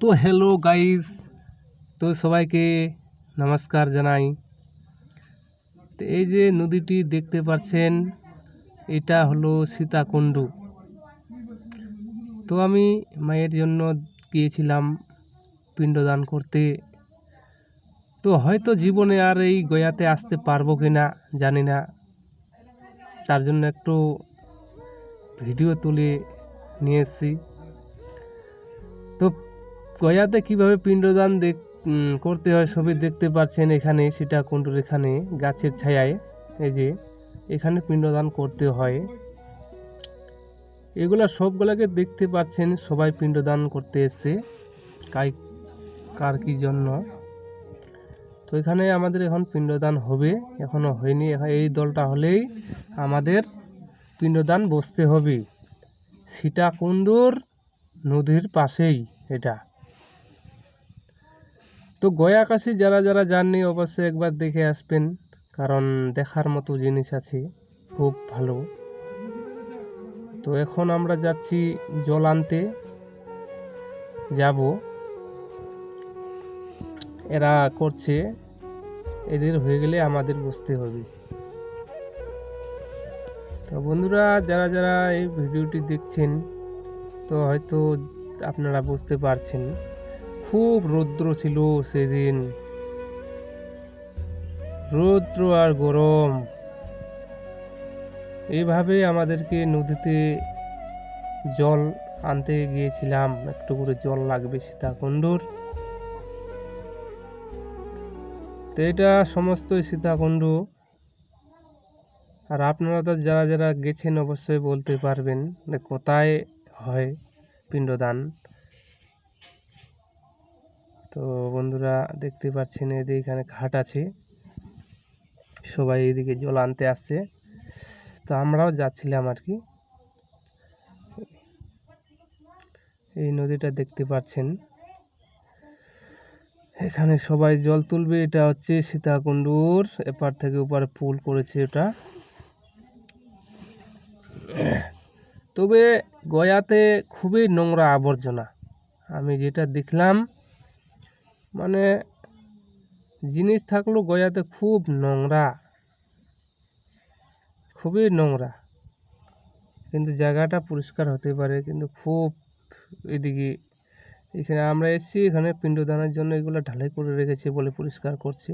তো hello guys তো সবাইকে নমস্কার জানাই। তো এই যে নদীটি দেখতে পাচ্ছেন, এটা হলো সীতাকুণ্ডু। তো আমি মায়ের জন্য গিয়েছিলাম পিণ্ডদান করতে। তো হয়তো জীবনে আর এই গয়াতে আসতে পারব কি না জানি না। তার জন্য একটু ভিডিও তুলে নিয়ে এসেছি। গয়াতে কীভাবে পিণ্ডদান দেখ করতে হয় সবই দেখতে পাচ্ছেন এখানে, সেটা কুণ্ডুর এখানে, গাছের ছায়ায়, এই যে, এখানে পিণ্ডদান করতে হয়। এগুলা সবগুলাকে দেখতে পাচ্ছেন সবাই পিণ্ডদান করতে এসছে, কাই, কার কি জন্য। তো এখানে আমাদের এখন পিণ্ডদান হবে, এখনও হয়নি এই দলটা হলেই আমাদের পিণ্ডদান বসতে হবে। সীতাকুণ্ডুর নদীর পাশেই এটা। তো গয়া কাশি যারা যারা যাননি, অবশ্যই একবার দেখে আসবেন। কারণ দেখার মতো জিনিস আছে, খুব ভালো। তো এখন আমরা যাচ্ছি জল আনতে যাব। এরা করছে, এদের হয়ে গেলে আমাদের বসতে হবে। তো বন্ধুরা, যারা যারা এই ভিডিওটি দেখছেন, তো হয়তো আপনারা বুঝতে পারছেন। খুব রৌদ্র ছিল সেদিন। রৌদ্র আর গরম। এইভাবে আমাদেরকে নদীতে জল আনতে গিয়েছিলাম। একটু করে জল লাগবে সীতাকুণ্ডুর। তো এটা সমস্তই সীতাকুণ্ড। আর আপনারা তো যারা যারা গেছেন অবশ্যই বলতে পারবেন কোথায় হয় পিণ্ডদান। তো বন্ধুরা দেখতে পাচ্ছেন এদিকে এখানে ঘাট আছে। সবাই এদিকে জল আনতে আসছে। তো আমরাও যাচ্ছিলাম আর কি। এই নদীটা দেখতে পাচ্ছেন। এখানে সবাই জল তুলবে, এটা হচ্ছে সীতাকুণ্ডুর, এপার থেকে ওপারে পুল করেছে এটা তবে গয়াতে খুবই নোংরা আবর্জনা। আমি যেটা দেখলাম মানে জিনিস থাকলেও গয়াতে খুব নোংরা। খুবই নোংরা। কিন্তু জায়গাটা পরিষ্কার হতে পারে, কিন্তু খুব এদিকে। এখানে আমরা এসেছি, এখানে পিণ্ডদানের জন্য এগুলো ঢালাই করে রেখেছি বলে পরিষ্কার করছে।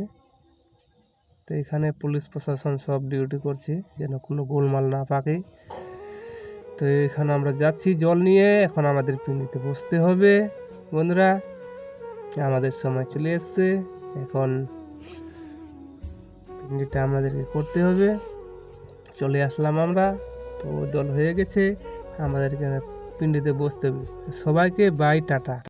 তো এখানে পুলিশ প্রশাসন সব ডিউটি করছে যেন কোনো গোলমাল না পাকে। তো এখানে আমরা যাচ্ছি জল নিয়ে, এখন আমাদের পিণ্ডিতে বসতে হবে। বন্ধুরা আমাদের সময় চলে এসছে। এখন পিন্ডিটা আমাদেরকে করতে হবে। চলে আসলাম আমরা। তো দল হয়ে গেছে। আমাদেরকে পিন্ডিতে বসতে হবে। সবাইকে বাই টাটা।